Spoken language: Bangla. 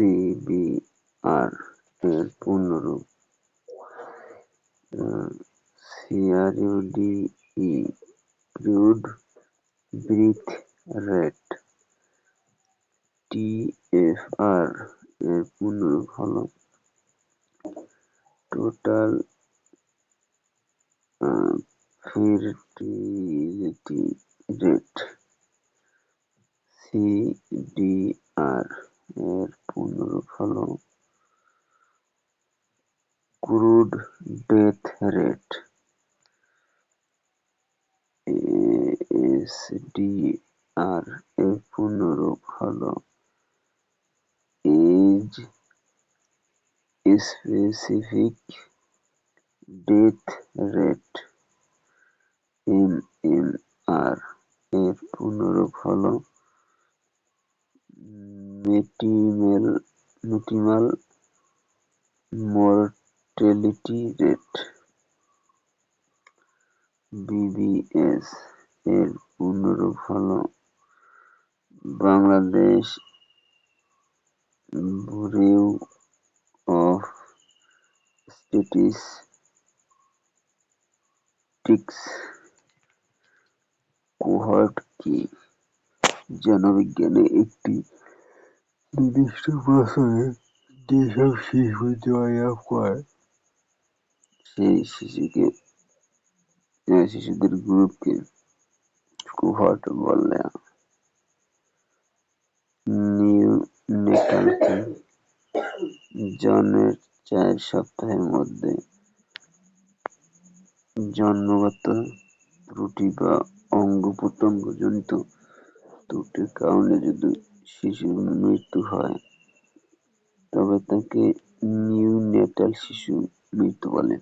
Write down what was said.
সিবিআর এর পূর্ণরূপ। C R U D E crude birth rate TFR এর পূর্ণরূপ হল টোটাল ফের্টিলিটি রেট সিডিআর এর পূর্ণরূপ হল ক্রুড ডেথ রেট এএসডিআর এর পূর্ণরূপ হল age specific death rate M M R এর পূর্ণরূপ হল মেটিমাল মর্টেলিটি রেট বিবিএস এর পূর্ণরূপ হল Bangladesh bureau of statistics cohort কি জনবিজ্ঞানে একটি নির্দিষ্ট বছরে যেসব শিশু জন্ম করে, সেই শিশুকে শিশুদের গ্রুপকে কোহর্ট বলে নিউনেটালকে জন্মের চার সপ্তাহের মধ্যে জন্মগত ত্রুটি বা অঙ্গ প্রত্যঙ্গ জনিত ত্রুটির কারণে যদি শিশুর মৃত্যু হয়। তবে তাকে নিউনেটাল শিশু মৃত্যু বলে।